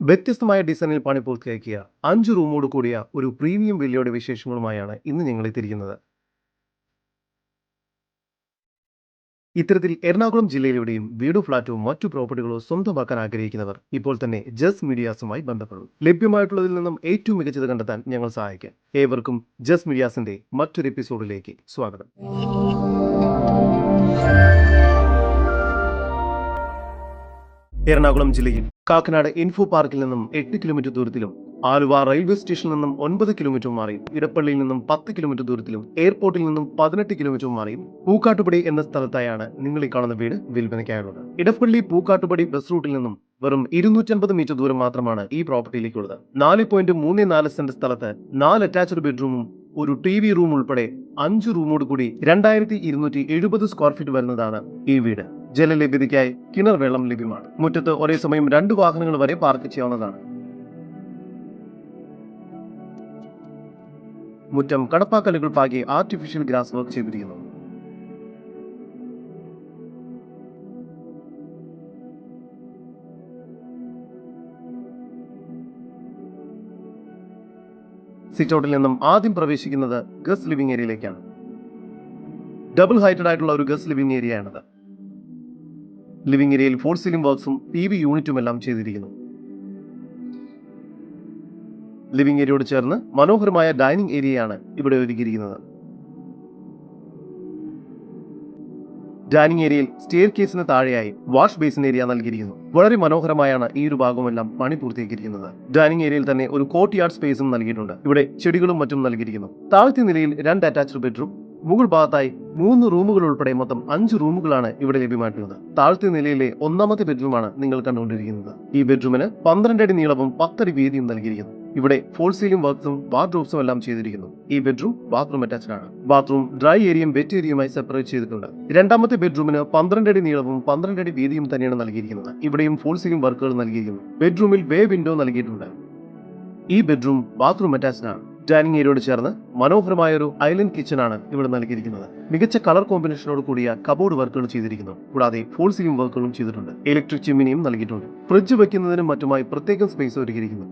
വ്യത്യസ്തമായ ഡിസൈനിൽ പണി പൂർത്തിയാക്കിയ അഞ്ച് റൂമോട് കൂടിയ ഒരു പ്രീമിയം വില്ലയുടെ വിശേഷങ്ങളുമായാണ് ഇന്ന് ഞങ്ങൾ എത്തിയിരിക്കുന്നത് ഇത്തരത്തിൽ എറണാകുളം ജില്ലയിലൂടെയും വീടും ഫ്ളാറ്റോ മറ്റു പ്രോപ്പർട്ടികളോ സ്വന്തമാക്കാൻ ആഗ്രഹിക്കുന്നവർ ഇപ്പോൾ തന്നെ ജസ് മീഡിയാസുമായി ബന്ധപ്പെടും. ലഭ്യമായിട്ടുള്ളതിൽ നിന്നും ഏറ്റവും മികച്ചത് കണ്ടെത്താൻ ഞങ്ങൾ സഹായിക്കാം. ഏവർക്കും ജസ് മീഡിയാസിന്റെ മറ്റൊരു എപ്പിസോഡിലേക്ക് സ്വാഗതം. എറണാകുളം ജില്ലയിൽ കാക്കനാട് ഇൻഫോ പാർക്കിൽ നിന്നും എട്ട് കിലോമീറ്റർ ദൂരത്തിലും ആലുവ റെയിൽവേ സ്റ്റേഷനിൽ നിന്നും ഒൻപത് കിലോമീറ്റർ മാറിയും ഇടപ്പള്ളിയിൽ നിന്നും പത്ത് കിലോമീറ്റർ ദൂരത്തിലും എയർപോർട്ടിൽ നിന്നും പതിനെട്ട് കിലോമീറ്റർ മാറിയും പൂക്കാട്ടുപടി എന്ന സ്ഥലത്തായാണ് നിങ്ങൾ ഈ കാണുന്ന വീട് വിൽപ്പനയ്ക്കായുള്ളത്. ഇടപ്പള്ളി പൂക്കാട്ടുപടി ബസ് റൂട്ടിൽ നിന്നും വെറും ഇരുന്നൂറ്റമ്പത് മീറ്റർ ദൂരം മാത്രമാണ് ഈ പ്രോപ്പർട്ടിയിലേക്കുള്ളത് നാല് പോയിന്റ് മൂന്ന് നാല് സെന്റ് സ്ഥലത്ത് നാല് അറ്റാച്ച്ഡ് ബെഡ്റൂമും ഒരു ടി വി റൂം ഉൾപ്പെടെ അഞ്ച് റൂമോട് കൂടി രണ്ടായിരത്തി ഇരുന്നൂറ്റി എഴുപത് സ്ക്വയർ ഫീറ്റ് വരുന്നതാണ് ഈ വീട്. ജലലഭ്യതയ്ക്കായി കിണർ വെള്ളം ലഭ്യമാണ്. മുറ്റത്ത് ഒരേ സമയം രണ്ട് വാഹനങ്ങൾ വരെ പാർക്ക് ചെയ്യാവുന്നതാണ്. മുറ്റം കടപ്പാക്കലുകൾ പാകി ആർട്ടിഫിഷ്യൽ ഗ്രാസ് വർക്ക് ചെയ്തിരിക്കുന്നു. സിറ്റൗട്ടിൽ നിന്നും ആദ്യം പ്രവേശിക്കുന്നത് ഗസ് ലിവിംഗ് ഏരിയയിലേക്കാണ്. ഡബിൾ ഹൈറ്റഡ് ആയിട്ടുള്ള ഒരു ഗസ് ലിവിംഗ് ഏരിയ ആണത് ലിവിംഗ് ഏരിയയിൽ ഫോർ സീലിംഗ് വർക്ക്സും ടി വി യൂണിറ്റും എല്ലാം ചെയ്തിരിക്കുന്നു. ലിവിംഗ് ഏരിയയോട് ചേർന്ന് മനോഹരമായ ഡൈനിങ് ഏരിയയാണ് ഇവിടെ ഒരുക്കിയിരിക്കുന്നത്. ഡൈനിങ് ഏരിയയിൽ സ്റ്റെയർ കേസിന് താഴെയായി വാഷ് ബേസിൻ ഏരിയ നൽകിയിരിക്കുന്നു. വളരെ മനോഹരമായാണ് ഈ ഒരു ഭാഗമെല്ലാം പണി പൂർത്തിയാക്കിയിരിക്കുന്നത് ഡൈനിങ് ഏരിയയിൽ തന്നെ ഒരു കോർട്ട് യാർഡ് സ്പേസും നൽകിയിട്ടുണ്ട്. ഇവിടെ ചെടികളും മറ്റും നൽകിയിരിക്കുന്നു. താഴത്തെ നിലയിൽ രണ്ട് അറ്റാച്ച്ഡ് ബെഡ്റൂം മുകൾ ഭാഗത്തായി മൂന്ന് റൂമുകൾ ഉൾപ്പെടെ മൊത്തം അഞ്ച് റൂമുകളാണ് ഇവിടെ ലഭ്യമായിട്ടുള്ളത്. താഴത്തെ നിലയിലെ ഒന്നാമത്തെ ബെഡ്റൂമാണ് നിങ്ങൾ കണ്ടുകൊണ്ടിരിക്കുന്നത്. ഈ ബെഡ്റൂമിന് പന്ത്രണ്ട് അടി നീളവും പത്തടി വീതിയും നൽകിയിരിക്കുന്നു. ഇവിടെ ഫോൾ സീലിംഗ് വർക്ക്സും ബാത്റൂംസും എല്ലാം ചെയ്തിരിക്കുന്നു. ഈ ബെഡ്റൂം ബാത്റൂം അറ്റാച്ച്ഡ് ആണ്. ബാത്റൂം ഡ്രൈ ഏരിയയും വെറ്റ് ഏരിയയുമായി സെപ്പറേറ്റ് ചെയ്തിട്ടുണ്ട്. രണ്ടാമത്തെ ബെഡ്റൂമിന് പന്ത്രണ്ട് അടി നീളവും പന്ത്രണ്ട് അടി വീതിയും തന്നെയാണ് നൽകിയിരിക്കുന്നത്. ഇവിടെയും ഫോൾ സീലിംഗ് വർക്കുകൾ നൽകിയിരിക്കുന്നു. ബെഡ്റൂമിൽ വേ വിൻഡോ നൽകിയിട്ടുണ്ട്. ഈ ബെഡ്റൂം ബാത്റൂം അറ്റാച്ച്ഡ് ആണ്. ഡൈനിങ് ഏരിയയോട് ചേർന്ന് മനോഹരമായ ഒരു ഐലൻഡ് കിച്ചൺ ആണ് ഇവിടെ നൽകിയിരിക്കുന്നത്. മികച്ച കളർ കോമ്പിനേഷനോട് കൂടിയ കബോർഡ് വർക്കുകൾ ചെയ്തിരിക്കുന്നു. കൂടാതെ ഫോൾ സീലിംഗ് വർക്കുകളും ചെയ്തിട്ടുണ്ട്. ഇലക്ട്രിക് ചിമ്മിനിയും നൽകിയിട്ടുണ്ട്. ഫ്രിഡ്ജ് വയ്ക്കുന്നതിനും മറ്റുമായി പ്രത്യേകം സ്പേസ് ഒരുക്കിയിരിക്കുന്നു.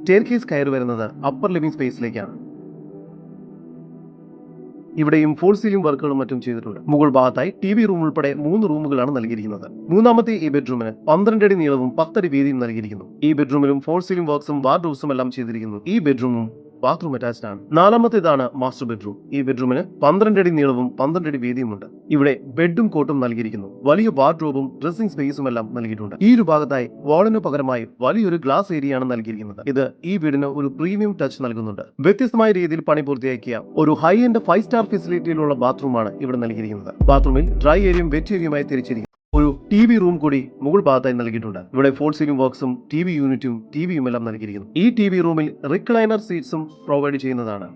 സ്റ്റെയർ കേസ് കയറി വരുന്നത് അപ്പർ ലിവിംഗ് സ്പേസിലേക്കാണ് ഇവിടെയും ഫോൾ സീലിംഗ് വർക്കുകളും മറ്റും ചെയ്തിട്ടുണ്ട്. മുകൾ ഭാഗത്തായി ടി വി റൂം ഉൾപ്പെടെ മൂന്ന് റൂമുകളാണ് നൽകിയിരിക്കുന്നത്. മൂന്നാമത്തെ ഈ ബെഡ്റൂമിന് പന്ത്രണ്ട് അടി നീളവും പത്തടി വീതിയും നൽകിയിരിക്കുന്നു. ഈ ബെഡ്റൂമിലും ഫോൾ സീലിംഗ് വർക്ക്സും വാർഡ്രോബ്സും എല്ലാം ചെയ്തിരിക്കുന്നു. ഈ ബെഡ്റൂമും ബാത്റൂം അറ്റാച്ച്ഡ് ആണ്. നാലാമത്തേതാണ് മാസ്റ്റർ ബെഡ്റൂം ഈ ബെഡ്റൂമിന് പന്ത്രണ്ട് അടി നീളവും പന്ത്രണ്ട് അടി വീതിയുമുണ്ട് ഇവിടെ ബെഡും കോട്ടും നൽകിയിരിക്കുന്നു. വലിയ വാർഡ്രോബും ഡ്രസ്സിംഗ് സ്പേസും എല്ലാം നൽകിയിട്ടുണ്ട്. ഈ ഒരു ഭാഗത്തായി വാളിന് പകരമായി വലിയൊരു ഗ്ലാസ് ഏരിയയാണ് നൽകിയിരിക്കുന്നത്. ഇത് ഈ വീടിന് ഒരു പ്രീമിയം ടച്ച് നൽകുന്നുണ്ട്. വ്യത്യസ്തമായ രീതിയിൽ പണി പൂർത്തിയാക്കിയ ഒരു ഹൈ എൻഡ് ഫൈവ് സ്റ്റാർ ഫെസിലിറ്റിയിലുള്ള ബാത്റൂമാണ് ഇവിടെ നൽകിയിരിക്കുന്നത്. ബാത്റൂമിൽ ഡ്രൈ ഏരിയയും വെറ്റ് ഏരിയയുമായി തിരിച്ചിരിക്കുന്നു. ടി വി റൂം കൂടി മുകൾ ഭാഗത്തായി നൽകിയിട്ടുണ്ട്. ഇവിടെ ഫോൾ സീലിംഗ് വർക്ക്സും ടി വി യൂണിറ്റും ടി വിയും എല്ലാം നൽകിയിരിക്കുന്നു. ഈ ടി വി റൂമിൽ റിക്ലൈനർ സീറ്റ്സും പ്രൊവൈഡ് ചെയ്യുന്നതാണ്.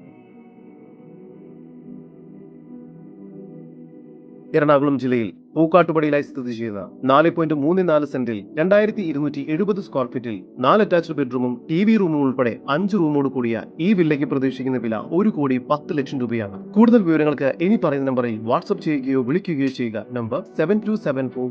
എറണാകുളം ജില്ലയിൽ പൂക്കാട്ടുപടിയിലായി സ്ഥിതി ചെയ്യുന്ന നാല് പോയിന്റ് മൂന്ന് നാല് സെന്റിൽ രണ്ടായിരത്തി ഇരുന്നൂറ്റി എഴുപത് സ്ക്വയർ ഫീറ്റിൽ നാല് അറ്റാച്ച്ഡ് ബെഡ്റൂമും ടി വി റൂമും ഉൾപ്പെടെ അഞ്ച് റൂമോട് കൂടിയ ഈ വില്ലയ്ക്ക് പ്രതീക്ഷിക്കുന്ന വില ഒരു കോടി പത്ത് ലക്ഷം രൂപയാണ്. കൂടുതൽ വിവരങ്ങൾക്ക് ഇനി പറയുന്ന നമ്പറിൽ വാട്സ്ആപ്പ് ചെയ്യുകയോ വിളിക്കുകയോ ചെയ്യുക. Number seven two seven four